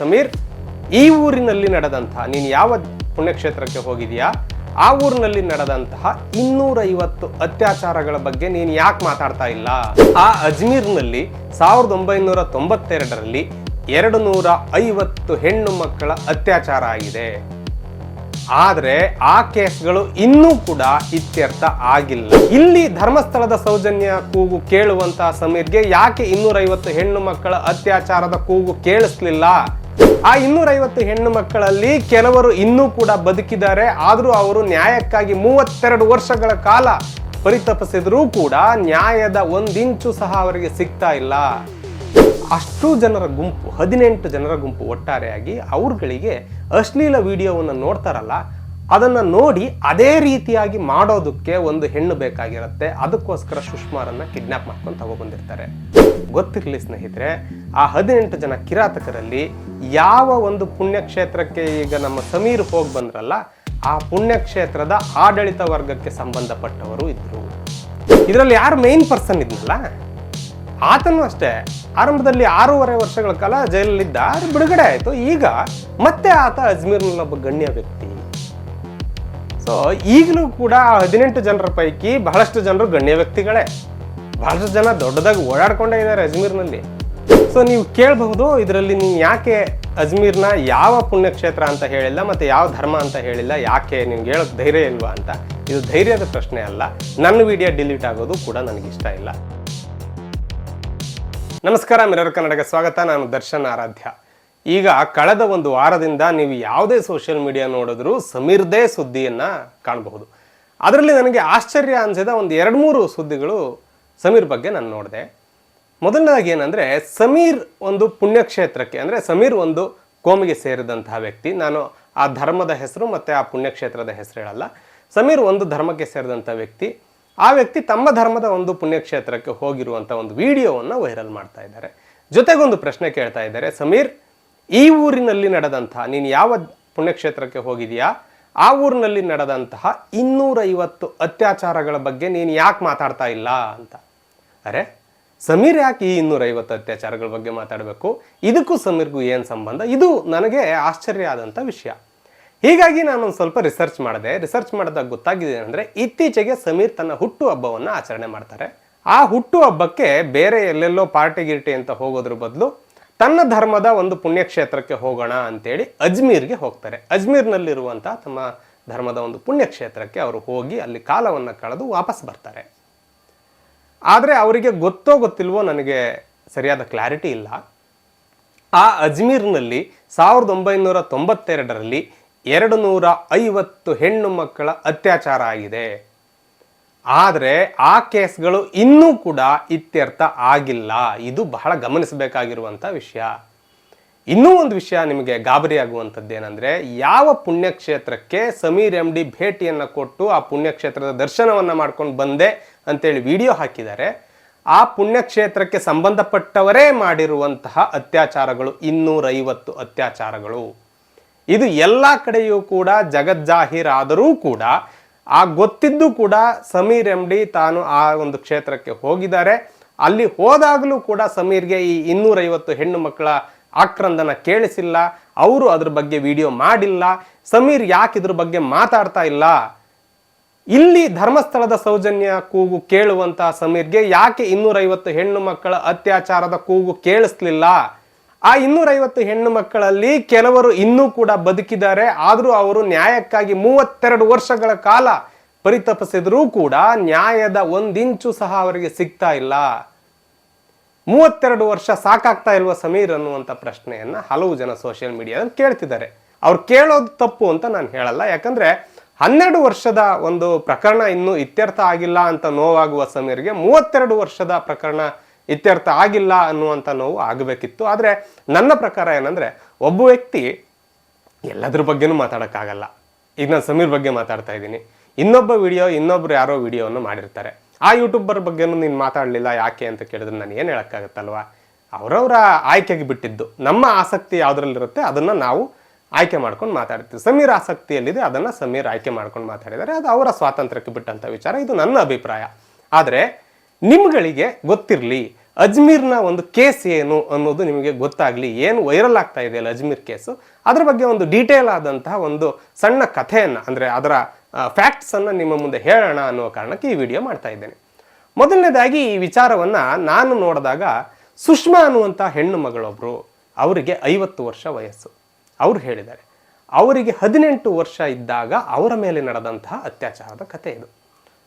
ಸಮೀರ್, ಈ ಊರಿನಲ್ಲಿ ನಡೆದಂತಹ ನೀನು ಯಾವ ಪುಣ್ಯಕ್ಷೇತ್ರಕ್ಕೆ ಹೋಗಿದೆಯಾ? ಆ ಊರಿನಲ್ಲಿ ನಡೆದಂತಹ ಇನ್ನೂರೈವತ್ತು ಅತ್ಯಾಚಾರಗಳ ಬಗ್ಗೆ ನೀನು ಯಾಕೆ ಮಾತಾಡ್ತಾ ಇಲ್ಲ? ಆ ಅಜ್ಮೀರ್ನಲ್ಲಿ ಸಾವಿರದ ಒಂಬೈನೂರ ತೊಂಬತ್ತೆರಡರಲ್ಲಿ ಎರಡು ನೂರ ಐವತ್ತು ಹೆಣ್ಣು ಮಕ್ಕಳ ಅತ್ಯಾಚಾರ ಆಗಿದೆ. ಆದರೆ ಆ ಕೇಸ್ಗಳು ಇನ್ನೂ ಕೂಡ ಇತ್ಯರ್ಥ ಆಗಿಲ್ಲ. ಇಲ್ಲಿ ಧರ್ಮಸ್ಥಳದ ಸೌಜನ್ಯ ಕೂಗು ಕೇಳುವಂತಹ ಸಮೀರ್ಗೆ ಯಾಕೆ ಇನ್ನೂರೈವತ್ತು ಹೆಣ್ಣು ಮಕ್ಕಳ ಅತ್ಯಾಚಾರದ ಕೂಗು ಕೇಳಿಸ್ಲಿಲ್ಲ? ಆ ಇನ್ನೂರೈವತ್ತು ಹೆಣ್ಣು ಮಕ್ಕಳಲ್ಲಿ ಕೆಲವರು ಇನ್ನೂ ಕೂಡ ಬದುಕಿದ್ದಾರೆ. ಆದರೂ ಅವರು ನ್ಯಾಯಕ್ಕಾಗಿ ಮೂವತ್ತೆರಡು ವರ್ಷಗಳ ಕಾಲ ಪರಿತಪಿಸಿದ್ರೂ ಕೂಡ ನ್ಯಾಯದ ಒಂದಿಂಚು ಸಹ ಅವರಿಗೆ ಸಿಗ್ತಾ ಇಲ್ಲ. ಅಷ್ಟು ಜನರ ಗುಂಪು, ಹದಿನೆಂಟು ಜನರ ಗುಂಪು ಒಟ್ಟಾರೆಯಾಗಿ ಅವ್ರುಗಳಿಗೆ ಅಶ್ಲೀಲ ವಿಡಿಯೋವನ್ನು ನೋಡ್ತಾರಲ್ಲ ಅದನ್ನು ನೋಡಿ ಅದೇ ರೀತಿಯಾಗಿ ಮಾಡೋದಕ್ಕೆ ಒಂದು ಹೆಣ್ಣು ಬೇಕಾಗಿರುತ್ತೆ. ಅದಕ್ಕೋಸ್ಕರ ಸುಷ್ಮಾರನ್ನು ಕಿಡ್ನಾಪ್ ಮಾಡ್ಕೊಂಡು ತಗೊಬಂದಿರ್ತಾರೆ ಗೊತ್ತಿರಲಿ ಸ್ನೇಹಿತರೆ, ಆ ಹದಿನೆಂಟು ಜನ ಕಿರಾತಕರಲ್ಲಿ ಯಾವ ಒಂದು ಪುಣ್ಯಕ್ಷೇತ್ರಕ್ಕೆ ಈಗ ನಮ್ಮ ಸಮೀರ್ ಹೋಗಿ ಬಂದ್ರಲ್ಲ, ಆ ಪುಣ್ಯಕ್ಷೇತ್ರದ ಆಡಳಿತ ವರ್ಗಕ್ಕೆ ಸಂಬಂಧಪಟ್ಟವರು ಇದ್ರು. ಇದರಲ್ಲಿ ಯಾರು ಮೇನ್ ಪರ್ಸನ್ ಇದ್ನಲ್ಲ? ಆತನು ಅಷ್ಟೇ. ಆರಂಭದಲ್ಲಿ ಆರೂವರೆ ವರ್ಷಗಳ ಕಾಲ ಜೈಲಲ್ಲಿದ್ದ ಬಿಡುಗಡೆ ಆಯಿತು. ಈಗ ಮತ್ತೆ ಆತ ಅಜ್ಮೀರ್ನಲ್ಲಿ ಒಬ್ಬ ಗಣ್ಯ ವ್ಯಕ್ತಿ. ಸೊ ಈಗಲೂ ಕೂಡ ಆ ಹದಿನೆಂಟು ಜನರ ಪೈಕಿ ಬಹಳಷ್ಟು ಜನರು ಗಣ್ಯ ವ್ಯಕ್ತಿಗಳೇ. ಬಹಳಷ್ಟು ಜನ ದೊಡ್ಡದಾಗಿ ಓಡಾಡ್ಕೊಂಡೇ ಇದ್ದಾರೆ ಅಜ್ಮೀರ್ನಲ್ಲಿ. ಸೊ ನೀವು ಕೇಳಬಹುದು, ಇದರಲ್ಲಿ ನೀವು ಯಾಕೆ ಅಜ್ಮೀರ್ನ ಯಾವ ಪುಣ್ಯಕ್ಷೇತ್ರ ಅಂತ ಹೇಳಿಲ್ಲ, ಮತ್ತು ಯಾವ ಧರ್ಮ ಅಂತ ಹೇಳಿಲ್ಲ, ಯಾಕೆ ನಿಮ್ಗೆ ಹೇಳೋಕ್ಕೆ ಧೈರ್ಯ ಇಲ್ವಾ ಅಂತ. ಇದು ಧೈರ್ಯದ ಪ್ರಶ್ನೆ ಅಲ್ಲ. ನನ್ನ ವಿಡಿಯೋ ಡಿಲೀಟ್ ಆಗೋದು ಕೂಡ ನನಗಿಷ್ಟ ಇಲ್ಲ. ನಮಸ್ಕಾರ, ಮಿರರ್ ಕನ್ನಡಕ್ಕೆ ಸ್ವಾಗತ. ನಾನು ದರ್ಶನ್ ಆರಾಧ್ಯ. ಈಗ ಕಳೆದ ಒಂದು ವಾರದಿಂದ ನೀವು ಯಾವುದೇ ಸೋಷಿಯಲ್ ಮೀಡಿಯಾ ನೋಡಿದ್ರೂ ಸಮೀರ್ದೇ ಸುದ್ದಿಯನ್ನು ಕಾಣಬಹುದು. ಅದರಲ್ಲಿ ನನಗೆ ಆಶ್ಚರ್ಯ ಅನಿಸಿದ ಒಂದು ಎರಡು ಮೂರು ಸುದ್ದಿಗಳು ಸಮೀರ್ ಬಗ್ಗೆ ನಾನು ನೋಡಿದೆ. ಮೊದಲನೇದಾಗಿ ಏನಂದರೆ, ಸಮೀರ್ ಒಂದು ಪುಣ್ಯಕ್ಷೇತ್ರಕ್ಕೆ ಅಂದರೆ ಸಮೀರ್ ಒಂದು ಕೋಮಿಗೆ ಸೇರಿದಂತಹ ವ್ಯಕ್ತಿ. ನಾನು ಆ ಧರ್ಮದ ಹೆಸರು ಮತ್ತು ಆ ಪುಣ್ಯಕ್ಷೇತ್ರದ ಹೆಸರು ಹೇಳಲ್ಲ. ಸಮೀರ್ ಒಂದು ಧರ್ಮಕ್ಕೆ ಸೇರಿದಂಥ ವ್ಯಕ್ತಿ. ಆ ವ್ಯಕ್ತಿ ತಮ್ಮ ಧರ್ಮದ ಒಂದು ಪುಣ್ಯಕ್ಷೇತ್ರಕ್ಕೆ ಹೋಗಿರುವಂಥ ಒಂದು ವಿಡಿಯೋವನ್ನು ವೈರಲ್ ಮಾಡ್ತಾ ಇದ್ದಾರೆ. ಜೊತೆಗೊಂದು ಪ್ರಶ್ನೆ ಕೇಳ್ತಾ ಇದ್ದಾರೆ. ಸಮೀರ್ ಈ ಊರಿನಲ್ಲಿ ನಡೆದಂತಹ ನೀನು ಯಾವ ಪುಣ್ಯಕ್ಷೇತ್ರಕ್ಕೆ ಹೋಗಿದೆಯಾ? ಆ ಊರಿನಲ್ಲಿ ನಡೆದಂತಹ ಇನ್ನೂರೈವತ್ತು ಅತ್ಯಾಚಾರಗಳ ಬಗ್ಗೆ ನೀನು ಯಾಕೆ ಮಾತಾಡ್ತಾ ಇಲ್ಲ ಅಂತ. ಅರೆ, ಸಮೀರ್ ಯಾಕೆ ಈ ಇನ್ನೂರೈವತ್ತು ಅತ್ಯಾಚಾರಗಳ ಬಗ್ಗೆ ಮಾತಾಡಬೇಕು? ಇದಕ್ಕೂ ಸಮೀರ್ಗೂ ಏನು ಸಂಬಂಧ? ಇದು ನನಗೆ ಆಶ್ಚರ್ಯ ಆದಂಥ ವಿಷಯ. ಹೀಗಾಗಿ ನಾನು ಒಂದು ಸ್ವಲ್ಪ ರಿಸರ್ಚ್ ಮಾಡಿದೆ. ರಿಸರ್ಚ್ ಮಾಡಿದಾಗ ಗೊತ್ತಾಗಿದೆ ಅಂದರೆ ಇತ್ತೀಚೆಗೆ ಸಮೀರ್ ತನ್ನ ಹುಟ್ಟು ಹಬ್ಬವನ್ನು ಆಚರಣೆ ಮಾಡ್ತಾರೆ. ಆ ಹುಟ್ಟು ಹಬ್ಬಕ್ಕೆ ಬೇರೆ ಎಲ್ಲೆಲ್ಲೋ ಪಾರ್ಟಿ ಗಿರ್ಟಿ ಅಂತ ಹೋಗೋದ್ರ ಬದಲು ತನ್ನ ಧರ್ಮದ ಒಂದು ಪುಣ್ಯಕ್ಷೇತ್ರಕ್ಕೆ ಹೋಗೋಣ ಅಂತೇಳಿ ಅಜ್ಮೀರ್ಗೆ ಹೋಗ್ತಾರೆ. ಅಜ್ಮೀರ್ನಲ್ಲಿರುವಂತಹ ತಮ್ಮ ಧರ್ಮದ ಒಂದು ಪುಣ್ಯಕ್ಷೇತ್ರಕ್ಕೆ ಅವರು ಹೋಗಿ ಅಲ್ಲಿ ಕಾಲವನ್ನು ಕಳೆದು ವಾಪಸ್ ಬರ್ತಾರೆ. ಆದರೆ ಅವರಿಗೆ ಗೊತ್ತೋ ಗೊತ್ತಿಲ್ವೋ ನನಗೆ ಸರಿಯಾದ ಕ್ಲಾರಿಟಿ ಇಲ್ಲ. ಆ ಅಜ್ಮೀರ್ನಲ್ಲಿ ಸಾವಿರದ ಒಂಬೈನೂರ ತೊಂಬತ್ತೆರಡರಲ್ಲಿ ಎರಡು ನೂರ ಐವತ್ತು ಹೆಣ್ಣು ಮಕ್ಕಳ ಅತ್ಯಾಚಾರ ಆಗಿದೆ. ಆದರೆ ಆ ಕೇಸ್ಗಳು ಇನ್ನೂ ಕೂಡ ಇತ್ಯರ್ಥ ಆಗಿಲ್ಲ. ಇದು ಬಹಳ ಗಮನಿಸಬೇಕಾಗಿರುವಂಥ ವಿಷಯ. ಇನ್ನೂ ಒಂದು ವಿಷಯ ನಿಮಗೆ ಗಾಬರಿ ಆಗುವಂಥದ್ದು ಏನಂದ್ರೆ ಯಾವ ಪುಣ್ಯಕ್ಷೇತ್ರಕ್ಕೆ ಸಮೀರ್ ಎಂ ಡಿ ಭೇಟಿಯನ್ನು ಕೊಟ್ಟು ಆ ಪುಣ್ಯಕ್ಷೇತ್ರದ ದರ್ಶನವನ್ನು ಮಾಡ್ಕೊಂಡು ಬಂದೆ ಅಂತೇಳಿ ವಿಡಿಯೋ ಹಾಕಿದ್ದಾರೆ, ಆ ಪುಣ್ಯಕ್ಷೇತ್ರಕ್ಕೆ ಸಂಬಂಧಪಟ್ಟವರೇ ಮಾಡಿರುವಂತಹ ಅತ್ಯಾಚಾರಗಳು, ಇನ್ನೂರೈವತ್ತು ಅತ್ಯಾಚಾರಗಳು. ಇದು ಎಲ್ಲ ಕಡೆಯೂ ಕೂಡ ಜಗಜ್ಜಾಹೀರಾದರೂ ಕೂಡ ಆ ಗೊತ್ತಿದ್ದು ಕೂಡ ಸಮೀರ್ ಎಂ ಡಿ ತಾನು ಆ ಒಂದು ಕ್ಷೇತ್ರಕ್ಕೆ ಹೋಗಿದ್ದಾರೆ. ಅಲ್ಲಿ ಹೋದಾಗಲೂ ಕೂಡ ಸಮೀರ್ಗೆ ಈ ಇನ್ನೂರೈವತ್ತು ಹೆಣ್ಣು ಮಕ್ಕಳ ಆಕ್ರಂದನ ಕೇಳಿಸಿಲ್ಲ. ಅವರು ಅದ್ರ ಬಗ್ಗೆ ವಿಡಿಯೋ ಮಾಡಿಲ್ಲ. ಸಮೀರ್ ಯಾಕೆ ಇದ್ರ ಬಗ್ಗೆ ಮಾತಾಡ್ತಾ ಇಲ್ಲ? ಇಲ್ಲಿ ಧರ್ಮಸ್ಥಳದ ಸೌಜನ್ಯ ಕೂಗು ಕೇಳುವಂತಹ ಸಮೀರ್ಗೆ ಯಾಕೆ ಇನ್ನೂರೈವತ್ತು ಹೆಣ್ಣು ಮಕ್ಕಳ ಅತ್ಯಾಚಾರದ ಕೂಗು ಕೇಳಿಸ್ಲಿಲ್ಲ? ಆ ಇನ್ನೂರೈವತ್ತು ಹೆಣ್ಣು ಮಕ್ಕಳಲ್ಲಿ ಕೆಲವರು ಇನ್ನೂ ಕೂಡ ಬದುಕಿದ್ದಾರೆ. ಆದರೂ ಅವರು ನ್ಯಾಯಕ್ಕಾಗಿ ಮೂವತ್ತೆರಡು ವರ್ಷಗಳ ಕಾಲ ಪರಿತಪಿಸಿದ್ರೂ ಕೂಡ ನ್ಯಾಯದ ಒಂದಿಂಚು ಸಹ ಅವರಿಗೆ ಸಿಗ್ತಾ ಇಲ್ಲ. ಮೂವತ್ತೆರಡು ವರ್ಷ ಸಾಕಾಗ್ತಾ ಇಲ್ವ ಸಮೀರ್ ಅನ್ನುವಂಥ ಪ್ರಶ್ನೆಯನ್ನ ಹಲವು ಜನ ಸೋಷಿಯಲ್ ಮೀಡಿಯಾದಲ್ಲಿ ಕೇಳ್ತಿದ್ದಾರೆ. ಅವ್ರು ಕೇಳೋದು ತಪ್ಪು ಅಂತ ನಾನು ಹೇಳಲ್ಲ. ಯಾಕಂದ್ರೆ ಹನ್ನೆರಡು ವರ್ಷದ ಒಂದು ಪ್ರಕರಣ ಇನ್ನೂ ಇತ್ಯರ್ಥ ಆಗಿಲ್ಲ ಅಂತ ನೋವಾಗುವ ಸಮೀರ್ಗೆ ಮೂವತ್ತೆರಡು ವರ್ಷದ ಪ್ರಕರಣ ಇತ್ಯರ್ಥ ಆಗಿಲ್ಲ ಅನ್ನುವಂಥ ನೋವು ಆಗಬೇಕಿತ್ತು. ಆದರೆ ನನ್ನ ಪ್ರಕಾರ ಏನಂದ್ರೆ, ಒಬ್ಬ ವ್ಯಕ್ತಿ ಎಲ್ಲದ್ರ ಬಗ್ಗೆನೂ ಮಾತಾಡೋಕ್ಕಾಗಲ್ಲ. ಈಗ ನಾನು ಸಮೀರ್ ಬಗ್ಗೆ ಮಾತಾಡ್ತಾ ಇದ್ದೀನಿ. ಇನ್ನೊಬ್ಬ ವಿಡಿಯೋ, ಇನ್ನೊಬ್ರು ಯಾರೋ ವಿಡಿಯೋವನ್ನು ಮಾಡಿರ್ತಾರೆ. ಆ ಯೂಟ್ಯೂಬರ್ ಬಗ್ಗೆನೂ ನೀನು ಮಾತಾಡಲಿಲ್ಲ ಯಾಕೆ ಅಂತ ಕೇಳಿದ್ರೆ ನಾನು ಏನು ಹೇಳೋಕ್ಕಾಗತ್ತಲ್ವಾ? ಅವರವರ ಆಯ್ಕೆಗೆ ಬಿಟ್ಟಿದ್ದು. ನಮ್ಮ ಆಸಕ್ತಿ ಯಾವುದ್ರಲ್ಲಿರುತ್ತೆ ಅದನ್ನು ನಾವು ಆಯ್ಕೆ ಮಾಡ್ಕೊಂಡು ಮಾತಾಡ್ತೀವಿ. ಸಮೀರ್ ಆಸಕ್ತಿಯಲ್ಲಿದೆ, ಅದನ್ನು ಸಮೀರ್ ಆಯ್ಕೆ ಮಾಡ್ಕೊಂಡು ಮಾತಾಡಿದ್ದಾರೆ. ಅದು ಅವರ ಸ್ವಾತಂತ್ರ್ಯಕ್ಕೆ ಬಿಟ್ಟಂಥ ವಿಚಾರ. ಇದು ನನ್ನ ಅಭಿಪ್ರಾಯ. ಆದರೆ ನಿಮ್ಗಳಿಗೆ ಗೊತ್ತಿರಲಿ, ಅಜ್ಮೀರ್ನ ಒಂದು ಕೇಸ್ ಏನು ಅನ್ನೋದು ನಿಮಗೆ ಗೊತ್ತಾಗಲಿ, ಏನು ವೈರಲ್ ಆಗ್ತಾ ಇದೆಯಲ್ಲ ಅಜ್ಮೀರ್ ಕೇಸು, ಅದರ ಬಗ್ಗೆ ಒಂದು ಡೀಟೇಲ್ ಆದಂತಹ ಒಂದು ಸಣ್ಣ ಕಥೆಯನ್ನು, ಅಂದರೆ ಅದರ ಫ್ಯಾಕ್ಟ್ಸನ್ನು ನಿಮ್ಮ ಮುಂದೆ ಹೇಳೋಣ ಅನ್ನೋ ಕಾರಣಕ್ಕೆ ಈ ವಿಡಿಯೋ ಮಾಡ್ತಾ ಇದ್ದೇನೆ. ಮೊದಲನೇದಾಗಿ ಈ ವಿಚಾರವನ್ನು ನಾನು ನೋಡಿದಾಗ ಸುಷ್ಮಾ ಅನ್ನುವಂಥ ಹೆಣ್ಣು ಮಗಳೊಬ್ಬರು ಅವರಿಗೆ ಐವತ್ತು ವರ್ಷ ವಯಸ್ಸು. ಅವರು ಹೇಳಿದ್ದಾರೆ, ಅವರಿಗೆ ಹದಿನೆಂಟು ವರ್ಷ ಇದ್ದಾಗ ಅವರ ಮೇಲೆ ನಡೆದಂತಹ ಅತ್ಯಾಚಾರದ ಕಥೆ ಇದು.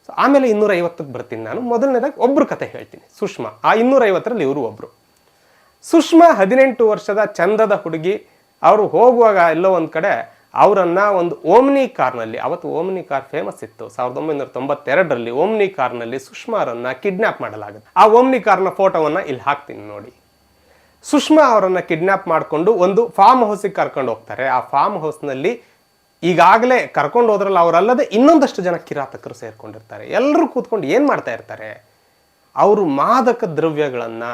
ಸೊ ಆಮೇಲೆ ಇನ್ನೂರ ಐವತ್ತಕ್ಕೆ ಬರ್ತೀನಿ ನಾನು. ಮೊದಲನೇದಾಗಿ ಒಬ್ಬರು ಕತೆ ಹೇಳ್ತೀನಿ. ಸುಷ್ಮಾ. ಆ ಇನ್ನೂರ ಐವತ್ತರಲ್ಲಿ ಇವರು ಒಬ್ಬರು ಸುಷ್ಮಾ ಹದಿನೆಂಟು ವರ್ಷದ ಚಂದದ ಹುಡುಗಿ. ಅವರು ಹೋಗುವಾಗ ಎಲ್ಲೋ ಒಂದು ಕಡೆ ಅವರನ್ನು ಒಂದು ಓಮ್ನಿ ಕಾರ್ನಲ್ಲಿ, ಅವತ್ತು ಓಮ್ನಿ ಕಾರ್ ಫೇಮಸ್ ಇತ್ತು. ಸಾವಿರದ ಒಂಬೈನೂರ ತೊಂಬತ್ತೆರಡರಲ್ಲಿ ಓಮ್ನಿ ಕಾರ್ನಲ್ಲಿ ಸುಷ್ಮಾರನ್ನು ಕಿಡ್ನಾಪ್ ಮಾಡಲಾಗುತ್ತೆ. ಆ ಓಮ್ನಿ ಕಾರ್ನ ಫೋಟೋವನ್ನು ಇಲ್ಲಿ ಹಾಕ್ತೀನಿ ನೋಡಿ. ಸುಷ್ಮಾ ಅವರನ್ನು ಕಿಡ್ನಾಪ್ ಮಾಡಿಕೊಂಡು ಒಂದು ಫಾರ್ಮ್ ಹೌಸಿಗೆ ಕರ್ಕೊಂಡು ಹೋಗ್ತಾರೆ. ಆ ಫಾರ್ಮ್ ಹೌಸ್ನಲ್ಲಿ ಈಗಾಗಲೇ ಕರ್ಕೊಂಡು ಹೋದ್ರಲ್ಲ, ಅವರಲ್ಲದೆ ಇನ್ನೊಂದಷ್ಟು ಜನ ಕಿರಾತಕರು ಸೇರ್ಕೊಂಡಿರ್ತಾರೆ. ಎಲ್ಲರೂ ಕೂತ್ಕೊಂಡು ಏನು ಮಾಡ್ತಾ ಇರ್ತಾರೆ? ಅವರು ಮಾದಕ ದ್ರವ್ಯಗಳನ್ನು,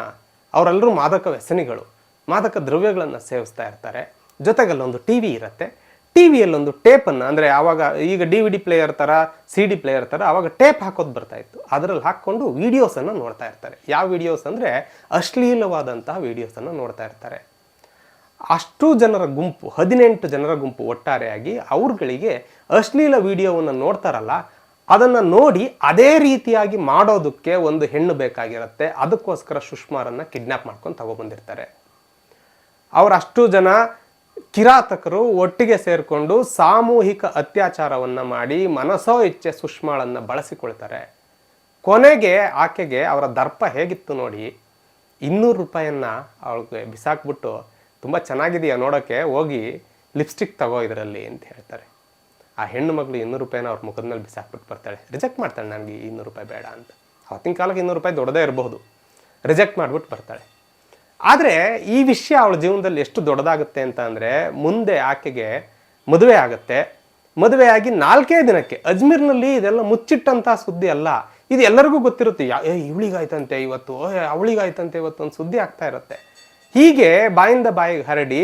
ಅವರೆಲ್ಲರೂ ಮಾದಕ ವ್ಯಸನಿಗಳು, ಮಾದಕ ದ್ರವ್ಯಗಳನ್ನು ಸೇವಿಸ್ತಾ ಇರ್ತಾರೆ. ಜೊತೆಗಲ್ಲೊಂದು ಟಿ ವಿ ಇರುತ್ತೆ. ಟಿ ವಿಯಲ್ಲೊಂದು ಟೇಪನ್ನು, ಅಂದರೆ ಆವಾಗ ಈಗ ಡಿ ವಿ ಡಿ ಪ್ಲೇಯರ್ ಥರ ಸಿ ಡಿ ಪ್ಲೇಯರ್ ಥರ ಆವಾಗ ಟೇಪ್ ಹಾಕೋದು ಬರ್ತಾ ಇತ್ತು. ಅದರಲ್ಲಿ ಹಾಕ್ಕೊಂಡು ವೀಡಿಯೋಸನ್ನು ನೋಡ್ತಾ ಇರ್ತಾರೆ. ಯಾವ ವೀಡಿಯೋಸ್ ಅಂದರೆ ಅಶ್ಲೀಲವಾದಂತಹ ವೀಡಿಯೋಸನ್ನು ನೋಡ್ತಾ ಇರ್ತಾರೆ. ಅಷ್ಟು ಜನರ ಗುಂಪು, ಹದಿನೆಂಟು ಜನರ ಗುಂಪು ಒಟ್ಟಾರೆಯಾಗಿ ಅವ್ರುಗಳಿಗೆ ಅಶ್ಲೀಲ ವಿಡಿಯೋವನ್ನು ನೋಡ್ತಾರಲ್ಲ, ಅದನ್ನು ನೋಡಿ ಅದೇ ರೀತಿಯಾಗಿ ಮಾಡೋದಕ್ಕೆ ಒಂದು ಹೆಣ್ಣು ಬೇಕಾಗಿರುತ್ತೆ. ಅದಕ್ಕೋಸ್ಕರ ಸುಷ್ಮಾರನ್ನು ಕಿಡ್ನಾಪ್ ಮಾಡ್ಕೊಂಡು ತಗೊಬಂದಿರ್ತಾರೆ ಅವರ ಅಷ್ಟು ಜನ ಕಿರಾತಕರು ಒಟ್ಟಿಗೆ ಸೇರಿಕೊಂಡು ಸಾಮೂಹಿಕ ಅತ್ಯಾಚಾರವನ್ನು ಮಾಡಿ ಮನಸೋ ಇಚ್ಛೆ ಸುಷ್ಮಾಳನ್ನು ಬಳಸಿಕೊಳ್ತಾರೆ. ಕೊನೆಗೆ ಆಕೆಗೆ ಅವರ ದರ್ಪ ಹೇಗಿತ್ತು ನೋಡಿ, ಇನ್ನೂರು ರೂಪಾಯಿಯನ್ನು ಅವಳಿಗೆ ಬಿಸಾಕ್ಬಿಟ್ಟು ತುಂಬ ಚೆನ್ನಾಗಿದೆಯಾ ನೋಡೋಕ್ಕೆ ಹೋಗಿ ಲಿಪ್ಸ್ಟಿಕ್ ತಗೋ ಇದರಲ್ಲಿ ಅಂತ ಹೇಳ್ತಾರೆ. ಆ ಹೆಣ್ಣು ಮಗಳು ಇನ್ನೂರು ರೂಪಾಯಿನ ಅವ್ರ ಮುಖದ ಮೇಲೆ ಬಿಸಾಕ್ಬಿಟ್ಟು ಬರ್ತಾಳೆ. ರಿಜೆಕ್ಟ್ ಮಾಡ್ತಾಳೆ ನನಗೆ ಇನ್ನೂರು ರೂಪಾಯಿ ಬೇಡ ಅಂತ. ಅವತ್ತಿನ ಕಾಲಕ್ಕೆ ಇನ್ನೂರು ರೂಪಾಯಿ ದೊಡ್ಡದೇ ಇರಬಹುದು. ರಿಜೆಕ್ಟ್ ಮಾಡಿಬಿಟ್ಟು ಬರ್ತಾಳೆ. ಆದರೆ ಈ ವಿಷಯ ಅವಳ ಜೀವನದಲ್ಲಿ ಎಷ್ಟು ದೊಡ್ಡದಾಗುತ್ತೆ ಅಂತ ಅಂದರೆ ಮುಂದೆ ಆಕೆಗೆ ಮದುವೆ ಆಗುತ್ತೆ. ಮದುವೆಯಾಗಿ ನಾಲ್ಕೇ ದಿನಕ್ಕೆ. ಅಜ್ಮೀರ್ನಲ್ಲಿ ಇದೆಲ್ಲ ಮುಚ್ಚಿಟ್ಟಂಥ ಸುದ್ದಿ ಅಲ್ಲ. ಇದು ಎಲ್ಲರಿಗೂ ಗೊತ್ತಿರುತ್ತೆ. ಯಾ ಇವಳಿಗಾಯ್ತಂತೆ ಇವತ್ತು. ಅವಳಿಗಾಯ್ತಂತೆ ಇವತ್ತು ಒಂದು ಸುದ್ದಿ ಆಗ್ತಾ ಇರುತ್ತೆ. ಹೀಗೆ ಬಾಯಿಂದ ಬಾಯಿಗೆ ಹರಡಿ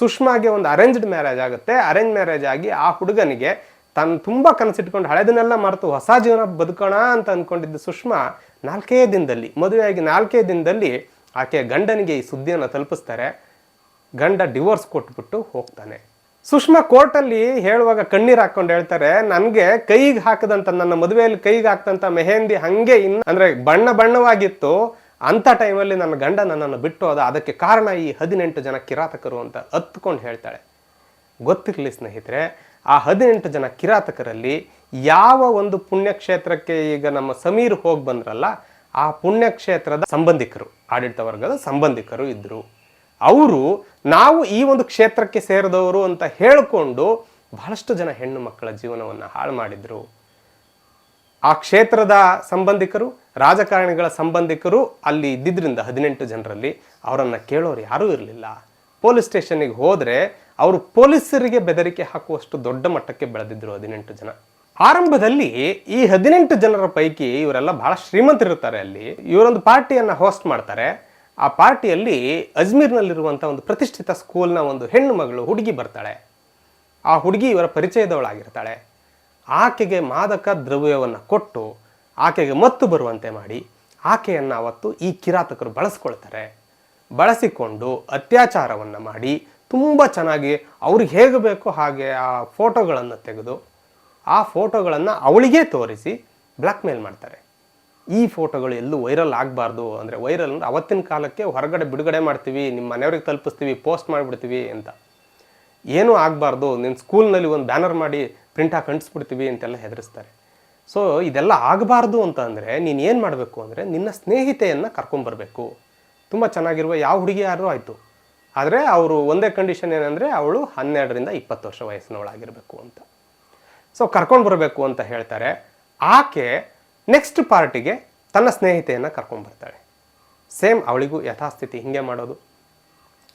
ಸುಷ್ಮಾಗೆ ಒಂದು ಅರೇಂಜ್ಡ್ ಮ್ಯಾರೇಜ್ ಆಗುತ್ತೆ. ಅರೇಂಜ್ ಮ್ಯಾರೇಜ್ ಆಗಿ ಆ ಹುಡುಗನಿಗೆ ತನ್ನ ತುಂಬ ಕನಸಿಟ್ಕೊಂಡು ಹಳೆದನ್ನೆಲ್ಲ ಮರೆತು ಹೊಸ ಜೀವನ ಬದುಕೋಣ ಅಂತ ಅಂದ್ಕೊಂಡಿದ್ದ ಸುಷ್ಮಾ ನಾಲ್ಕೇ ದಿನದಲ್ಲಿ, ಮದುವೆಯಾಗಿ ನಾಲ್ಕೇ ದಿನದಲ್ಲಿ ಆಕೆಯ ಗಂಡನಿಗೆ ಈ ಸುದ್ದಿಯನ್ನು ತಲುಪಿಸ್ತಾರೆ. ಗಂಡ ಡಿವೋರ್ಸ್ ಕೊಟ್ಬಿಟ್ಟು ಹೋಗ್ತಾನೆ. ಸುಷ್ಮಾ ಕೋರ್ಟಲ್ಲಿ ಹೇಳುವಾಗ ಕಣ್ಣೀರು ಹಾಕೊಂಡು ಹೇಳ್ತಾರೆ, ನನಗೆ ಕೈಗೆ ಹಾಕದಂತ, ನನ್ನ ಮದುವೆಯಲ್ಲಿ ಕೈಗೆ ಹಾಕ್ದಂತ ಮೆಹೆಂದಿ ಹಂಗೆ ಇನ್ನು ಅಂದರೆ ಬಣ್ಣ ಬಣ್ಣವಾಗಿತ್ತು. ಅಂಥ ಟೈಮಲ್ಲಿ ನನ್ನ ಗಂಡ ನನ್ನನ್ನು ಬಿಟ್ಟು ಹೋದ, ಅದಕ್ಕೆ ಕಾರಣ ಈ ಹದಿನೆಂಟು ಜನ ಕಿರಾತಕರು ಅಂತ ಹತ್ಕೊಂಡು ಹೇಳ್ತಾಳೆ. ಗೊತ್ತಿರಲಿ ಸ್ನೇಹಿತರೆ, ಆ ಹದಿನೆಂಟು ಜನ ಕಿರಾತಕರಲ್ಲಿ ಯಾವ ಒಂದು ಪುಣ್ಯಕ್ಷೇತ್ರಕ್ಕೆ ಈಗ ನಮ್ಮ ಸಮೀರ್ ಹೋಗಿ ಬಂದ್ರಲ್ಲ, ಆ ಪುಣ್ಯಕ್ಷೇತ್ರದ ಸಂಬಂಧಿಕರು, ಆಡಳಿತ ವರ್ಗದ ಸಂಬಂಧಿಕರು ಇದ್ದರು ಅವರು ನಾವು ಈ ಒಂದು ಕ್ಷೇತ್ರಕ್ಕೆ ಸೇರಿದವರು ಅಂತ ಹೇಳಿಕೊಂಡು ಬಹಳಷ್ಟು ಜನ ಹೆಣ್ಣು ಮಕ್ಕಳ ಜೀವನವನ್ನು ಹಾಳು ಮಾಡಿದ್ರು. ಆ ಕ್ಷೇತ್ರದ ಸಂಬಂಧಿಕರು, ರಾಜಕಾರಣಿಗಳ ಸಂಬಂಧಿಕರು ಅಲ್ಲಿ ಇದ್ದಿದ್ದರಿಂದ ಹದಿನೆಂಟು ಜನರಲ್ಲಿ ಅವರನ್ನು ಕೇಳೋರು ಯಾರೂ ಇರಲಿಲ್ಲ. ಪೊಲೀಸ್ ಸ್ಟೇಷನ್ಗೆ ಹೋದರೆ ಅವರು ಪೊಲೀಸರಿಗೆ ಬೆದರಿಕೆ ಹಾಕುವಷ್ಟು ದೊಡ್ಡ ಮಟ್ಟಕ್ಕೆ ಬೆಳೆದಿದ್ದರು ಹದಿನೆಂಟು ಜನ. ಆರಂಭದಲ್ಲಿ ಈ ಹದಿನೆಂಟು ಜನರ ಪೈಕಿ ಇವರೆಲ್ಲ ಬಹಳ ಶ್ರೀಮಂತರಿರ್ತಾರೆ ಅಲ್ಲಿ. ಇವರೊಂದು ಪಾರ್ಟಿಯನ್ನು ಹೋಸ್ಟ್ ಮಾಡ್ತಾರೆ. ಆ ಪಾರ್ಟಿಯಲ್ಲಿ ಅಜ್ಮೀರ್ನಲ್ಲಿರುವಂಥ ಒಂದು ಪ್ರತಿಷ್ಠಿತ ಸ್ಕೂಲ್ನ ಒಂದು ಹೆಣ್ಣು ಮಗಳು ಹುಡುಗಿ ಬರ್ತಾಳೆ. ಆ ಹುಡುಗಿ ಇವರ ಪರಿಚಯದವಳಾಗಿರ್ತಾಳೆ. ಆಕೆಗೆ ಮಾದಕ ದ್ರವ್ಯವನ್ನು ಕೊಟ್ಟು ಆಕೆಗೆ ಮತ್ತು ಬರುವಂತೆ ಮಾಡಿ ಆಕೆಯನ್ನು ಅವತ್ತು ಈ ಕಿರಾತಕರು ಬಳಸ್ಕೊಳ್ತಾರೆ. ಬಳಸಿಕೊಂಡು ಅತ್ಯಾಚಾರವನ್ನು ಮಾಡಿ ತುಂಬ ಚೆನ್ನಾಗಿ ಅವ್ರಿಗೆ ಹೇಗೆ ಬೇಕೋ ಹಾಗೆ ಆ ಫೋಟೋಗಳನ್ನು ತೆಗೆದು ಆ ಫೋಟೋಗಳನ್ನು ಅವಳಿಗೆ ತೋರಿಸಿ ಬ್ಲ್ಯಾಕ್ ಮೇಲ್ ಮಾಡ್ತಾರೆ. ಈ ಫೋಟೋಗಳು ಎಲ್ಲೂ ವೈರಲ್ ಆಗಬಾರ್ದು ಅಂದರೆ ವೈರಲ್ ಅಂದರೆ ಅವತ್ತಿನ ಕಾಲಕ್ಕೆ ಹೊರಗಡೆ ಬಿಡುಗಡೆ ಮಾಡ್ತೀವಿ ನಿಮ್ಮ ಮನೆಯವ್ರಿಗೆ ತಲುಪಿಸ್ತೀವಿ, ಪೋಸ್ಟ್ ಮಾಡಿಬಿಡ್ತೀವಿ ಅಂತ. ಏನೂ ಆಗಬಾರ್ದು ನಿನ್ನ ಸ್ಕೂಲ್ನಲ್ಲಿ ಒಂದು ಬ್ಯಾನರ್ ಮಾಡಿ ಪ್ರಿಂಟ್ ಹಾಕಿ ಅಂಟಿಸ್ಬಿಡ್ತೀವಿ ಅಂತೆಲ್ಲ ಹೆದರಿಸ್ತಾರೆ. ಸೊ ಇದೆಲ್ಲ ಆಗಬಾರ್ದು ಅಂತ ಅಂದರೆ ನೀನು ಏನು ಮಾಡಬೇಕು ಅಂದರೆ ನಿನ್ನ ಸ್ನೇಹಿತೆಯನ್ನು ಕರ್ಕೊಂಬರ್ಬೇಕು. ತುಂಬ ಚೆನ್ನಾಗಿರುವ ಯಾವ ಹುಡುಗಿ ಯಾರು ಆಯಿತು. ಆದರೆ ಅವರು ಒಂದೇ ಕಂಡೀಷನ್ ಏನಂದರೆ ಅವಳು ಹನ್ನೆರಡರಿಂದ ಇಪ್ಪತ್ತು ವರ್ಷ ವಯಸ್ಸಿನವಳಾಗಿರಬೇಕು ಅಂತ. ಸೊ ಕರ್ಕೊಂಡು ಬರಬೇಕು ಅಂತ ಹೇಳ್ತಾರೆ. ಆಕೆ ನೆಕ್ಸ್ಟ್ ಪಾರ್ಟಿಗೆ ತನ್ನ ಸ್ನೇಹಿತೆಯನ್ನು ಕರ್ಕೊಂಡ್ಬರ್ತಾಳೆ ಸೇಮ್ ಅವಳಿಗೂ ಯಥಾಸ್ಥಿತಿ ಹಿಂಗೆ ಮಾಡೋದು.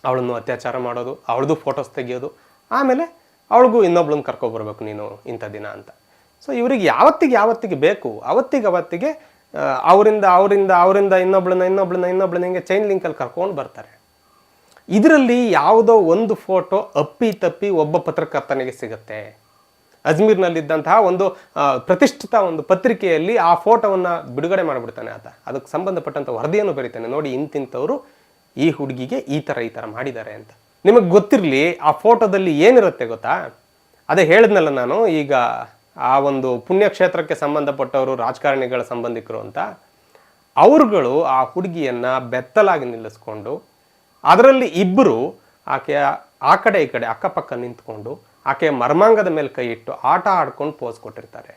ಅವಳನ್ನು ಅತ್ಯಾಚಾರ ಮಾಡೋದು ಅವಳದು ಫೋಟೋಸ್ ತೆಗೆಯೋದು. ಆಮೇಲೆ ಅವಳಿಗೂ ಇನ್ನೊಬ್ಳನ್ನ ಕರ್ಕೊಬರ್ಬೇಕು ನೀನು ಇಂಥ ದಿನ ಅಂತ. ಸೊ ಇವರಿಗೆ ಯಾವತ್ತಿಗೆ ಯಾವತ್ತಿಗೆ ಬೇಕು, ಅವತ್ತಿಗೆ ಅವತ್ತಿಗೆ ಅವರಿಂದ ಅವರಿಂದ ಅವರಿಂದ ಇನ್ನೊಬ್ಳನ್ನ ಇನ್ನೊಬ್ಳನ್ನ ಇನ್ನೊಬ್ಳನ್ನ ಹಿಂಗೆ ಚೈನ್ ಲಿಂಕಲ್ಲಿ ಕರ್ಕೊಂಡು ಬರ್ತಾರೆ. ಇದರಲ್ಲಿ ಯಾವುದೋ ಒಂದು ಫೋಟೋ ಅಪ್ಪಿ ತಪ್ಪಿ ಒಬ್ಬ ಪತ್ರಕರ್ತನಿಗೆ ಸಿಗುತ್ತೆ. ಅಜ್ಮೀರ್ನಲ್ಲಿದ್ದಂತಹ ಒಂದು ಪ್ರತಿಷ್ಠಿತ ಒಂದು ಪತ್ರಿಕೆಯಲ್ಲಿ ಆ ಫೋಟೋವನ್ನು ಬಿಡುಗಡೆ ಮಾಡಿಬಿಡ್ತಾನೆ ಆತ. ಅದಕ್ಕೆ ಸಂಬಂಧಪಟ್ಟಂಥ ವರದಿಯನ್ನು ಬರೀತಾನೆ. ನೋಡಿ, ಇಂತಿಂಥವರು ಈ ಹುಡುಗಿಗೆ ಈ ಥರ ಈ ಥರ ಮಾಡಿದ್ದಾರೆ ಅಂತ. ನಿಮಗೆ ಗೊತ್ತಿರಲಿ, ಆ ಫೋಟೋದಲ್ಲಿ ಏನಿರುತ್ತೆ ಗೊತ್ತಾ? ಅದೇ ಹೇಳಿದ್ನಲ್ಲ ನಾನು, ಈಗ ಆ ಒಂದು ಪುಣ್ಯಕ್ಷೇತ್ರಕ್ಕೆ ಸಂಬಂಧಪಟ್ಟವರು, ರಾಜಕಾರಣಿಗಳ ಸಂಬಂಧಿಕರು ಅಂತ, ಅವರುಗಳು ಆ ಹುಡುಗಿಯನ್ನ ಬೆತ್ತಲಾಗಿ ನಿಲ್ಲಿಸ್ಕೊಂಡು, ಅದರಲ್ಲಿ ಇಬ್ಬರು ಆಕೆಯ ಆ ಕಡೆ ಈ ಕಡೆ ಅಕ್ಕಪಕ್ಕ ನಿಂತ್ಕೊಂಡು ಆಕೆಯ ಮರ್ಮಾಂಗದ ಮೇಲೆ ಕೈ ಇಟ್ಟು ಆಟ ಆಡ್ಕೊಂಡು ಪೋಸ್ ಕೊಟ್ಟಿರ್ತಾರೆ.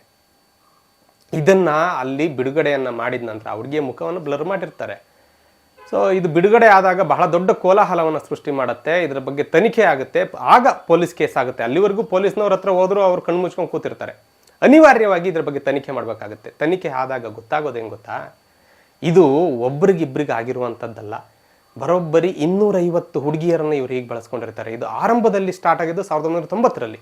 ಇದನ್ನು ಅಲ್ಲಿ ಬಿಡುಗಡೆಯನ್ನು ಮಾಡಿದ ನಂತರ ಅವ್ರಿಗೆ ಮುಖವನ್ನು ಬ್ಲರ್ ಮಾಡಿರ್ತಾರೆ. ಸೊ ಇದು ಬಿಡುಗಡೆ ಆದಾಗ ಬಹಳ ದೊಡ್ಡ ಕೋಲಾಹಲವನ್ನು ಸೃಷ್ಟಿ ಮಾಡುತ್ತೆ. ಇದರ ಬಗ್ಗೆ ತನಿಖೆ ಆಗುತ್ತೆ. ಆಗ ಪೊಲೀಸ್ ಕೇಸ್ ಆಗುತ್ತೆ. ಅಲ್ಲಿವರೆಗೂ ಪೊಲೀಸ್ನವ್ರ ಹತ್ರ ಹೋದರೂ ಅವ್ರು ಕಣ್ಣು ಮುಚ್ಕೊಂಡು ಕೂತಿರ್ತಾರೆ. ಅನಿವಾರ್ಯವಾಗಿ ಇದ್ರ ಬಗ್ಗೆ ತನಿಖೆ ಮಾಡಬೇಕಾಗುತ್ತೆ. ತನಿಖೆ ಆದಾಗ ಗೊತ್ತಾಗೋದು ಹೆಂಗೆ ಗೊತ್ತಾ? ಇದು ಒಬ್ರಿಗಿಬ್ರಿಗೆ ಆಗಿರುವಂಥದ್ದಲ್ಲ ಬರೋಬ್ಬರಿ ಇನ್ನೂರೈವತ್ತು ಹುಡುಗಿಯರನ್ನು ಇವರು ಹೀಗೆ ಬಳಸ್ಕೊಂಡಿರ್ತಾರೆ. ಇದು ಆರಂಭದಲ್ಲಿ ಸ್ಟಾರ್ಟ್ ಆಗಿದ್ದು ಸಾವಿರದ ಒಂಬೈನೂರ ತೊಂಬತ್ತರಲ್ಲಿ.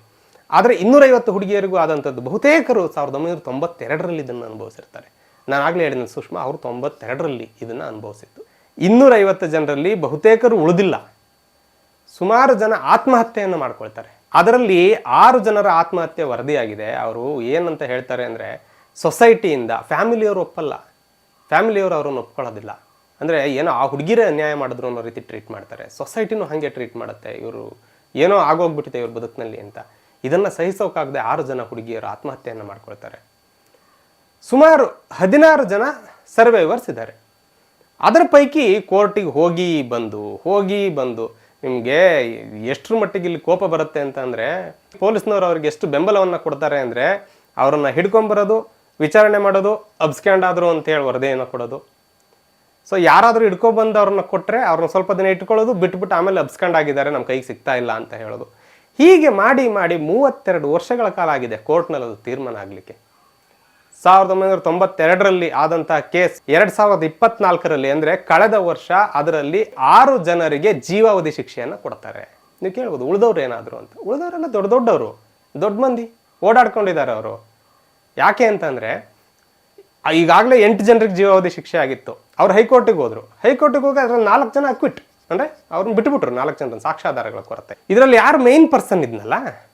ಆದರೆ ಇನ್ನೂರೈವತ್ತು ಹುಡುಗಿಯರಿಗೂ ಆದಂಥದ್ದು ಬಹುತೇಕರು ಸಾವಿರದ ಒಂಬೈನೂರ ತೊಂಬತ್ತೆರಡರಲ್ಲಿ ಇದನ್ನು ಅನುಭವಿಸಿರ್ತಾರೆ. ನಾನು ಆಗಲೇ ಹೇಳಿದ ಸುಷ್ಮಾ, ಅವರು ತೊಂಬತ್ತೆರಡರಲ್ಲಿ ಇದನ್ನು ಅನುಭವಿಸಿದ್ದು. ಇನ್ನೂರೈವತ್ತು ಜನರಲ್ಲಿ ಬಹುತೇಕರು ಉಳಿದಿಲ್ಲ. ಸುಮಾರು ಜನ ಆತ್ಮಹತ್ಯೆಯನ್ನು ಮಾಡ್ಕೊಳ್ತಾರೆ. ಅದರಲ್ಲಿ ಆರು ಜನರ ಆತ್ಮಹತ್ಯೆ ವರದಿಯಾಗಿದೆ. ಅವರು ಏನಂತ ಹೇಳ್ತಾರೆ ಅಂದರೆ ಸೊಸೈಟಿಯಿಂದ, ಫ್ಯಾಮಿಲಿಯವರು ಒಪ್ಪಲ್ಲ. ಫ್ಯಾಮಿಲಿಯವರು ಅವರನ್ನು ಒಪ್ಕೊಳ್ಳೋದಿಲ್ಲ. ಅಂದರೆ ಏನೋ ಆ ಹುಡುಗಿರೇ ಅನ್ಯಾಯ ಮಾಡಿದ್ರು ಅನ್ನೋ ರೀತಿ ಟ್ರೀಟ್ ಮಾಡ್ತಾರೆ. ಸೊಸೈಟಿನೂ ಹಾಗೆ ಟ್ರೀಟ್ ಮಾಡುತ್ತೆ. ಇವರು ಏನೋ ಆಗೋಗ್ಬಿಟ್ಟಿದೆ ಇವ್ರ ಬದುಕಿನಲ್ಲಿ ಅಂತ. ಇದನ್ನು ಸಹಿಸೋಕ್ಕಾಗದೆ ಆರು ಜನ ಹುಡುಗಿಯರು ಆತ್ಮಹತ್ಯೆಯನ್ನು ಮಾಡ್ಕೊಳ್ತಾರೆ. ಸುಮಾರು ಹದಿನಾರು ಜನ ಸರ್ವೈವರ್ಸ್ ಇದ್ದಾರೆ. ಅದರ ಪೈಕಿ ಕೋರ್ಟಿಗೆ ಹೋಗಿ ಬಂದು ಹೋಗಿ ಬಂದು ನಿಮಗೆ ಎಷ್ಟರ ಮಟ್ಟಿಗೆ ಇಲ್ಲಿ ಕೋಪ ಬರುತ್ತೆ ಅಂತಂದರೆ ಪೊಲೀಸ್ನವ್ರು ಅವ್ರಿಗೆ ಎಷ್ಟು ಬೆಂಬಲವನ್ನು ಕೊಡ್ತಾರೆ ಅಂದರೆ ಅವರನ್ನು ಹಿಡ್ಕೊಂಬರೋದು, ವಿಚಾರಣೆ ಮಾಡೋದು, ಅಬ್ಸ್ಕ್ಯಾಂಡ್ ಆದರು ಅಂತ ಹೇಳಿ ವರದಿಯನ್ನು ಕೊಡೋದು. ಸೊ ಯಾರಾದರೂ ಹಿಡ್ಕೊಬಂದು ಅವ್ರನ್ನ ಕೊಟ್ಟರೆ ಅವ್ರನ್ನ ಸ್ವಲ್ಪ ದಿನ ಇಟ್ಕೊಳ್ಳೋದು, ಬಿಟ್ಬಿಟ್ಟು ಆಮೇಲೆ ಅಬ್ಸ್ಕಂಡ್ ಆಗಿದ್ದಾರೆ ನಮ್ಮ ಕೈಗೆ ಸಿಗ್ತಾ ಇಲ್ಲ ಅಂತ ಹೇಳೋದು. ಹೀಗೆ ಮಾಡಿ ಮಾಡಿ ಮೂವತ್ತೆರಡು ವರ್ಷಗಳ ಕಾಲ ಆಗಿದೆ ಕೋರ್ಟ್ನಲ್ಲಿ ಅದು ತೀರ್ಮಾನ ಆಗಲಿಕ್ಕೆ. ಸಾವಿರದ ಒಂಬೈನೂರ ತೊಂಬತ್ತೆರಡರಲ್ಲಿ ಆದಂತಹ ಕೇಸ್ ಎರಡ್ ಸಾವಿರದ ಇಪ್ಪತ್ನಾಲ್ಕರಲ್ಲಿ ಅಂದ್ರೆ ಕಳೆದ ವರ್ಷ ಅದರಲ್ಲಿ ಆರು ಜನರಿಗೆ ಜೀವಾವಧಿ ಶಿಕ್ಷೆಯನ್ನು ಕೊಡ್ತಾರೆ. ನೀವು ಕೇಳ್ಬೋದು, ಉಳಿದವ್ರು ಏನಾದ್ರು ಅಂತ. ಉಳಿದವರೆಲ್ಲ ದೊಡ್ಡ ದೊಡ್ಡವರು, ದೊಡ್ಡ ಮಂದಿ ಓಡಾಡ್ಕೊಂಡಿದ್ದಾರೆ ಅವರು. ಯಾಕೆ ಅಂತಂದ್ರೆ, ಈಗಾಗಲೇ ಎಂಟು ಜನರಿಗೆ ಜೀವಾವಧಿ ಶಿಕ್ಷೆ ಆಗಿತ್ತು. ಅವ್ರು ಹೈಕೋರ್ಟಿಗೆ ಹೋದ್ರು. ಹೈಕೋರ್ಟಿಗೆ ಹೋಗಿ ಅದ್ರಲ್ಲಿ ನಾಲ್ಕು ಜನ ಅಕ್ವಿಟ್ ಅಂದ್ರೆ ಅವ್ರನ್ನ ಬಿಟ್ಬಿಟ್ರು ನಾಲ್ಕು ಜನ ಸಾಕ್ಷ್ಯಾಧಾರಗಳ ಕೊರತೆ. ಇದರಲ್ಲಿ ಯಾರು ಮೇನ್ ಪರ್ಸನ್ ಇದ್ನಲ್ಲ?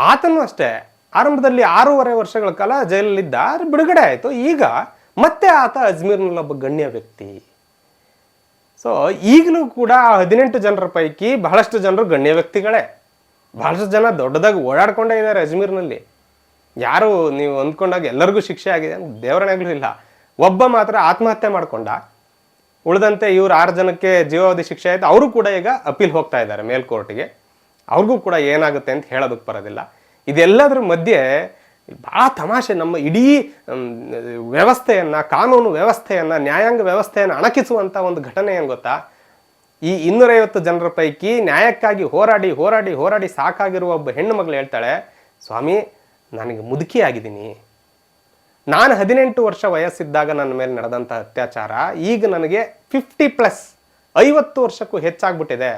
ಆತನು ಅಷ್ಟೇ. ಆರಂಭದಲ್ಲಿ ಆರೂವರೆ ವರ್ಷಗಳ ಕಾಲ ಜೈಲಲ್ಲಿದ್ದ ಬಿಡುಗಡೆ ಆಯಿತು. ಈಗ ಮತ್ತೆ ಆತ ಅಜ್ಮೀರ್ನಲ್ಲಿ ಒಬ್ಬ ಗಣ್ಯ ವ್ಯಕ್ತಿ. ಸೊ ಈಗಲೂ ಕೂಡ ಹದಿನೆಂಟು ಜನರ ಪೈಕಿ ಬಹಳಷ್ಟು ಜನರು ಗಣ್ಯ ವ್ಯಕ್ತಿಗಳೇ. ಬಹಳಷ್ಟು ಜನ ದೊಡ್ಡದಾಗಿ ಓಡಾಡ್ಕೊಂಡೇ ಇದ್ದಾರೆ ಅಜ್ಮೀರ್ನಲ್ಲಿ. ಯಾರು ನೀವು ಅಂದ್ಕೊಂಡಾಗ ಎಲ್ಲರಿಗೂ ಶಿಕ್ಷೆ ಆಗಿದೆ ಅಂತ ದೇವರಣೆಗಳು ಇಲ್ಲ. ಒಬ್ಬ ಮಾತ್ರ ಆತ್ಮಹತ್ಯೆ ಮಾಡಿಕೊಂಡ. ಉಳಿದಂತೆ ಇವರು ಆರು ಜನಕ್ಕೆ ಜೀವಾವಧಿ ಶಿಕ್ಷೆ ಆಯ್ತು. ಅವರು ಕೂಡ ಈಗ ಅಪೀಲ್ ಹೋಗ್ತಾ ಇದ್ದಾರೆ ಮೇಲ್ಕೋರ್ಟಿಗೆ. ಅವ್ರಿಗೂ ಕೂಡ ಏನಾಗುತ್ತೆ ಅಂತ ಹೇಳೋದಕ್ಕೆ ಬರೋದಿಲ್ಲ. ಇದೆಲ್ಲದರ ಮಧ್ಯೆ ಭಾಳ ತಮಾಷೆ, ನಮ್ಮ ಇಡೀ ವ್ಯವಸ್ಥೆಯನ್ನು, ಕಾನೂನು ವ್ಯವಸ್ಥೆಯನ್ನು, ನ್ಯಾಯಾಂಗ ವ್ಯವಸ್ಥೆಯನ್ನು ಅಣಕಿಸುವಂಥ ಒಂದು ಘಟನೆ ಏನು ಗೊತ್ತಾ? ಈ ಇನ್ನೂರೈವತ್ತು ಜನರ ಪೈಕಿ ನ್ಯಾಯಕ್ಕಾಗಿ ಹೋರಾಡಿ ಹೋರಾಡಿ ಹೋರಾಡಿ ಸಾಕಾಗಿರುವ ಒಬ್ಬ ಹೆಣ್ಣು ಮಗಳು ಹೇಳ್ತಾಳೆ, ಸ್ವಾಮಿ, ನನಗೆ ಮುದುಕಿ ಆಗಿದ್ದೀನಿ ನಾನು ಹದಿನೆಂಟು ವರ್ಷ ವಯಸ್ಸಿದ್ದಾಗ ನನ್ನ ಮೇಲೆ ನಡೆದಂಥ ಅತ್ಯಾಚಾರ, ಈಗ ನನಗೆ ಫಿಫ್ಟಿ ಪ್ಲಸ್ ಐವತ್ತು ವರ್ಷಕ್ಕೂ ಹೆಚ್ಚಾಗ್ಬಿಟ್ಟಿದೆ.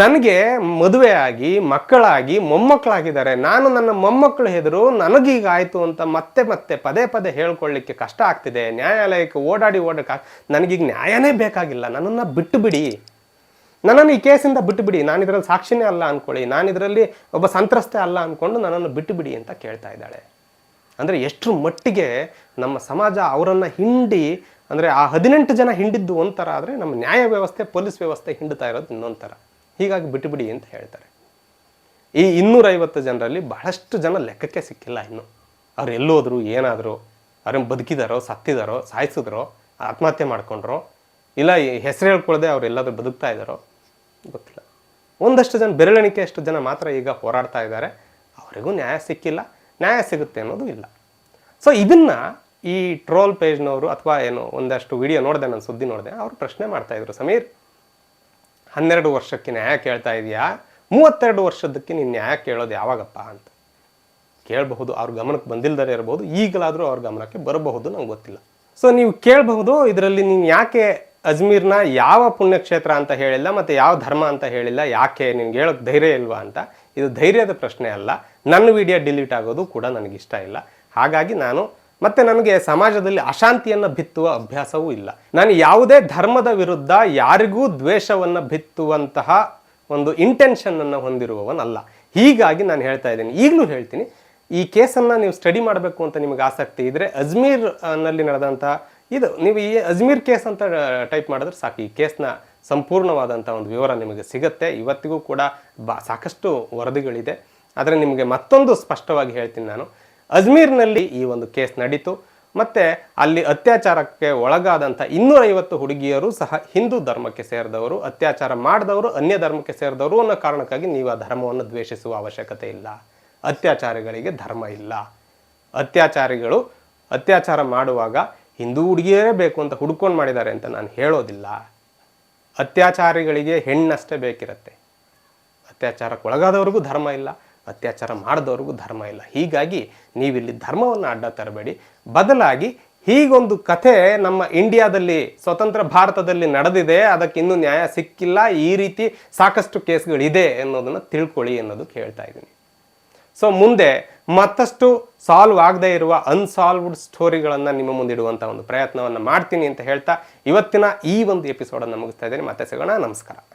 ನನಗೆ ಮದುವೆ ಆಗಿ ಮಕ್ಕಳಾಗಿ, ಮೊಮ್ಮಕ್ಕಳಾಗಿದ್ದಾರೆ. ನಾನು ನನ್ನ ಮೊಮ್ಮಕ್ಕಳು ಹೆದರು, ನನಗೀಗಾಯಿತು ಅಂತ ಮತ್ತೆ ಮತ್ತೆ ಪದೇ ಪದೇ ಹೇಳ್ಕೊಳ್ಳಿಕ್ಕೆ ಕಷ್ಟ ಆಗ್ತಿದೆ. ನ್ಯಾಯಾಲಯಕ್ಕೆ ಓಡಾಡಿ ಓಡಕ್ಕೆ ನನಗೀಗ ನ್ಯಾಯನೇ ಬೇಕಾಗಿಲ್ಲ. ನನ್ನನ್ನು ಬಿಟ್ಟು ಬಿಡಿ. ನನ್ನನ್ನು ಈ ಕೇಸಿಂದ ಬಿಟ್ಟು ಬಿಡಿ. ನಾನು ಇದರಲ್ಲಿ ಸಾಕ್ಷಿನೇ ಅಲ್ಲ ಅಂದ್ಕೊಳ್ಳಿ ನಾನು ಇದರಲ್ಲಿ ಒಬ್ಬ ಸಂತ್ರಸ್ತೆ ಅಲ್ಲ ಅಂದ್ಕೊಂಡು ನನ್ನನ್ನು ಬಿಟ್ಟು ಬಿಡಿ ಅಂತ ಕೇಳ್ತಾ ಇದ್ದಾಳೆ. ಅಂದರೆ ಎಷ್ಟರ ಮಟ್ಟಿಗೆ ನಮ್ಮ ಸಮಾಜ ಅವರನ್ನು ಹಿಂಡಿ, ಅಂದರೆ ಆ ಹದಿನೆಂಟು ಜನ ಹಿಂಡಿದ್ದು ಒಂಥರ ಆದರೆ ನಮ್ಮ ನ್ಯಾಯ ವ್ಯವಸ್ಥೆ, ಪೊಲೀಸ್ ವ್ಯವಸ್ಥೆ ಹಿಂಡ್ತಾ ಇರೋದು ಇನ್ನೊಂಥರ. ಥರ ಹೀಗಾಗಿ ಬಿಟ್ಟುಬಿಡಿ ಅಂತ ಹೇಳ್ತಾರೆ. ಈ ಇನ್ನೂರೈವತ್ತು ಜನರಲ್ಲಿ ಬಹಳಷ್ಟು ಜನ ಲೆಕ್ಕಕ್ಕೆ ಸಿಕ್ಕಿಲ್ಲ ಇನ್ನು. ಅವ್ರು ಎಲ್ಲೋದ್ರು, ಏನಾದರೂ ಅವ್ರೇನು ಬದುಕಿದಾರೋ, ಸತ್ತಿದಾರೋ, ಸಾಯಿಸಿದ್ರೋ, ಆತ್ಮಹತ್ಯೆ ಮಾಡ್ಕೊಂಡ್ರೋ, ಇಲ್ಲ ಹೆಸರು ಹೇಳ್ಕೊಳ್ಳದೆ ಅವ್ರು ಎಲ್ಲಾದರೂ ಬದುಕ್ತಾ ಇದ್ದಾರೋ, ಗೊತ್ತಿಲ್ಲ. ಒಂದಷ್ಟು ಜನ ಬೆರಳೆಣಿಕೆ ಅಷ್ಟು ಜನ ಮಾತ್ರ ಈಗ ಹೋರಾಡ್ತಾ ಇದ್ದಾರೆ. ಅವರಿಗೂ ನ್ಯಾಯ ಸಿಕ್ಕಿಲ್ಲ. ನ್ಯಾಯ ಸಿಗುತ್ತೆ ಅನ್ನೋದು ಇಲ್ಲ. ಸೊ ಇದನ್ನು ಈ ಟ್ರೋಲ್ ಪೇಜ್ನವರು ಅಥವಾ ಏನು ಒಂದಷ್ಟು ವಿಡಿಯೋ ನೋಡಿದೆ, ನಾನು ಸುದ್ದಿ ನೋಡಿದೆ, ಅವರು ಪ್ರಶ್ನೆ ಮಾಡ್ತಾ ಇದ್ರು. ಸಮೀರ್ ಹನ್ನೆರಡು ವರ್ಷಕ್ಕೆ ನ್ಯಾಯ ಕೇಳ್ತಾ ಇದೆಯಾ? ಮೂವತ್ತೆರಡು ವರ್ಷದಕ್ಕೆ ನೀನು ನ್ಯಾಯ ಕೇಳೋದು ಯಾವಾಗಪ್ಪ ಅಂತ. ಕೇಳಬಹುದು, ಅವ್ರ ಗಮನಕ್ಕೆ ಬಂದಿಲ್ದರೆ ಇರಬಹುದು ಈಗಲಾದರೂ ಅವ್ರ ಗಮನಕ್ಕೆ ಬರಬಹುದು ನಂಗೆ ಗೊತ್ತಿಲ್ಲ. ಸೊ ನೀವು ಕೇಳಬಹುದು, ಇದರಲ್ಲಿ ನೀನು ಯಾಕೆ ಅಜ್ಮೀರ್ನ ಯಾವ ಪುಣ್ಯಕ್ಷೇತ್ರ ಅಂತ ಹೇಳಿಲ್ಲ, ಮತ್ತು ಯಾವ ಧರ್ಮ ಅಂತ ಹೇಳಿಲ್ಲ, ಯಾಕೆ ನಿನ್ಗೆ ಹೇಳೋಕೆ ಧೈರ್ಯ ಇಲ್ವಾ ಅಂತ? ಇದು ಧೈರ್ಯದ ಪ್ರಶ್ನೆ ಅಲ್ಲ. ನನ್ನ ವಿಡಿಯೋ ಡಿಲೀಟ್ ಆಗೋದು ಕೂಡ ನನಗಿಷ್ಟ ಇಲ್ಲ. ಹಾಗಾಗಿ ನಾನು ಮತ್ತೆ ನನಗೆ ಸಮಾಜದಲ್ಲಿ ಅಶಾಂತಿಯನ್ನು ಬಿತ್ತುವ ಅಭ್ಯಾಸವೂ ಇಲ್ಲ. ನಾನು ಯಾವುದೇ ಧರ್ಮದ ವಿರುದ್ಧ ಯಾರಿಗೂ ದ್ವೇಷವನ್ನು ಬಿತ್ತುವಂತಹ ಒಂದು ಇಂಟೆನ್ಷನ್ ಅನ್ನು ಹೊಂದಿರುವವನಲ್ಲ. ಹೀಗಾಗಿ ನಾನು ಹೇಳ್ತಾ ಇದ್ದೀನಿ. ಈಗಲೂ ಹೇಳ್ತೀನಿ, ಈ ಕೇಸನ್ನು ನೀವು ಸ್ಟಡಿ ಮಾಡಬೇಕು ಅಂತ ನಿಮಗೆ ಆಸಕ್ತಿ ಇದ್ದರೆ ಅಜ್ಮೀರ್ನಲ್ಲಿ ಇದು, ನೀವು ಈ ಅಜ್ಮೀರ್ ಕೇಸ್ ಅಂತ ಟೈಪ್ ಮಾಡಿದ್ರೆ ಸಾಕು. ಈ ಕೇಸ್ನ ಸಂಪೂರ್ಣವಾದಂಥ ಒಂದು ವಿವರ ನಿಮಗೆ ಸಿಗುತ್ತೆ. ಇವತ್ತಿಗೂ ಕೂಡ ಬಾ, ಸಾಕಷ್ಟು ವರದಿಗಳಿದೆ. ಆದರೆ ನಿಮಗೆ ಮತ್ತೊಂದು ಸ್ಪಷ್ಟವಾಗಿ ಹೇಳ್ತೀನಿ ನಾನು. ಅಜ್ಮೀರ್ನಲ್ಲಿ ಈ ಒಂದು ಕೇಸ್ ನಡೀತು. ಮತ್ತೆ ಅಲ್ಲಿ ಅತ್ಯಾಚಾರಕ್ಕೆ ಒಳಗಾದಂಥ ಇನ್ನೂರೈವತ್ತು ಹುಡುಗಿಯರು ಸಹ ಹಿಂದೂ ಧರ್ಮಕ್ಕೆ ಸೇರಿದವರು, ಅತ್ಯಾಚಾರ ಮಾಡಿದವರು, ಅನ್ಯ ಧರ್ಮಕ್ಕೆ ಸೇರಿದವರು ಅನ್ನೋ ಕಾರಣಕ್ಕಾಗಿ ನೀವು ಆ ಧರ್ಮವನ್ನು ದ್ವೇಷಿಸುವ ಅವಶ್ಯಕತೆ ಇಲ್ಲ. ಅತ್ಯಾಚಾರಿಗಳಿಗೆ ಧರ್ಮ ಇಲ್ಲ. ಅತ್ಯಾಚಾರಿಗಳು ಅತ್ಯಾಚಾರ ಮಾಡುವಾಗ ಹಿಂದೂ ಹುಡುಗಿಯರೇ ಬೇಕು ಅಂತ ಹುಡ್ಕೊಂಡು ಮಾಡಿದ್ದಾರೆ ಅಂತ ನಾನು ಹೇಳೋದಿಲ್ಲ. ಅತ್ಯಾಚಾರಿಗಳಿಗೆ ಹೆಣ್ಣಷ್ಟೇ ಬೇಕಿರುತ್ತೆ. ಅತ್ಯಾಚಾರಕ್ಕೆ ಒಳಗಾದವ್ರಿಗೂ ಧರ್ಮ ಇಲ್ಲ. ಅತ್ಯಾಚಾರ ಮಾಡಿದವ್ರಿಗೂ ಧರ್ಮ ಇಲ್ಲ. ಹೀಗಾಗಿ ನೀವಿಲ್ಲಿ ಧರ್ಮವನ್ನು ಅಡ್ಡ ತರಬೇಡಿ. ಬದಲಾಗಿ ಹೀಗೊಂದು ಕಥೆ ನಮ್ಮ ಇಂಡಿಯಾದಲ್ಲಿ, ಸ್ವತಂತ್ರ ಭಾರತದಲ್ಲಿ ನಡೆದಿದೆ, ಅದಕ್ಕೆ ಇನ್ನೂ ನ್ಯಾಯ ಸಿಕ್ಕಿಲ್ಲ, ಈ ರೀತಿ ಸಾಕಷ್ಟು ಕೇಸ್ಗಳಿದೆ ಅನ್ನೋದನ್ನು ತಿಳ್ಕೊಳ್ಳಿ ಅನ್ನೋದಕ್ಕೆ ಹೇಳ್ತಾ ಇದ್ದೀನಿ. ಸೊ ಮುಂದೆ ಮತ್ತಷ್ಟು ಸಾಲ್ವ್ ಆಗದೇ ಇರುವ ಅನ್ಸಾಲ್ವ್ಡ್ ಸ್ಟೋರಿಗಳನ್ನು ನಿಮ್ಮ ಮುಂದಿಡುವಂಥ ಒಂದು ಪ್ರಯತ್ನವನ್ನು ಮಾಡ್ತೀನಿ ಅಂತ ಹೇಳ್ತಾ ಇವತ್ತಿನ ಈ ಒಂದು ಎಪಿಸೋಡನ್ನು ಮುಗಿಸ್ತಾ ಇದ್ದೀನಿ. ಮತ್ತೆ ಸಿಗೋಣ. ನಮಸ್ಕಾರ.